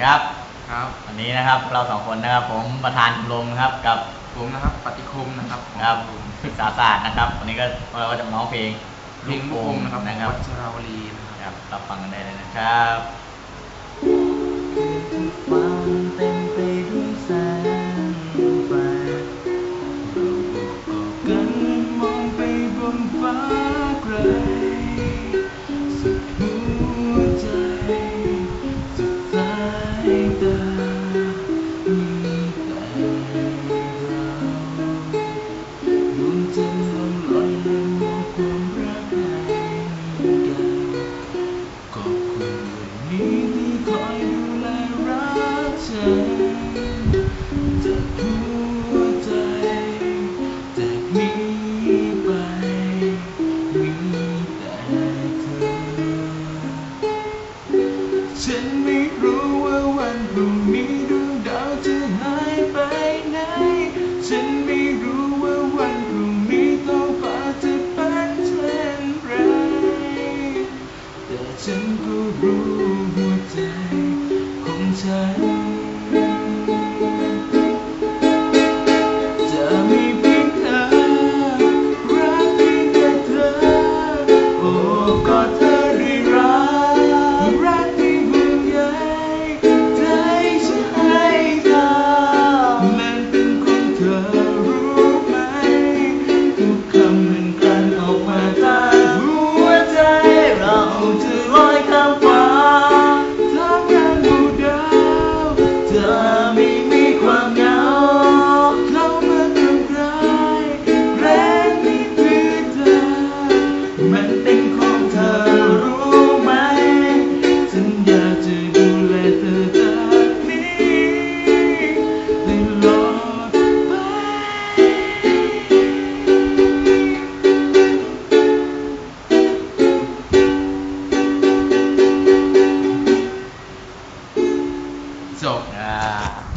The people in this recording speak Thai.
ครับ ครับ วันนี้นะครับเราสองคนนะครับ ผมประธานชมรมนะครับกับผมนะครับ ปฏิคมนะครับครับผมศึกษาศาสตร์นะครับ วันนี้ก็เราก็จะมาร้องเพลงเพลงลูกอมนะครับนะนะคครัรับบวัชราวลีนะครับครับ รับฟังกันได้เลยนะครับ วันนี้ที่คอยดูแลรักฉันจากหัวใจจากนี้ไปมีแต่เธอ ฉันไม่รู้ว่าวันพรุ่งนี้ดวงดาวจะหายไปไหน ฉันไม่รู้ว่าวันพรุ่งนี้ท้องฟ้าจะเป็นเช่นไรแต่ฉันก็รู้ 走。啊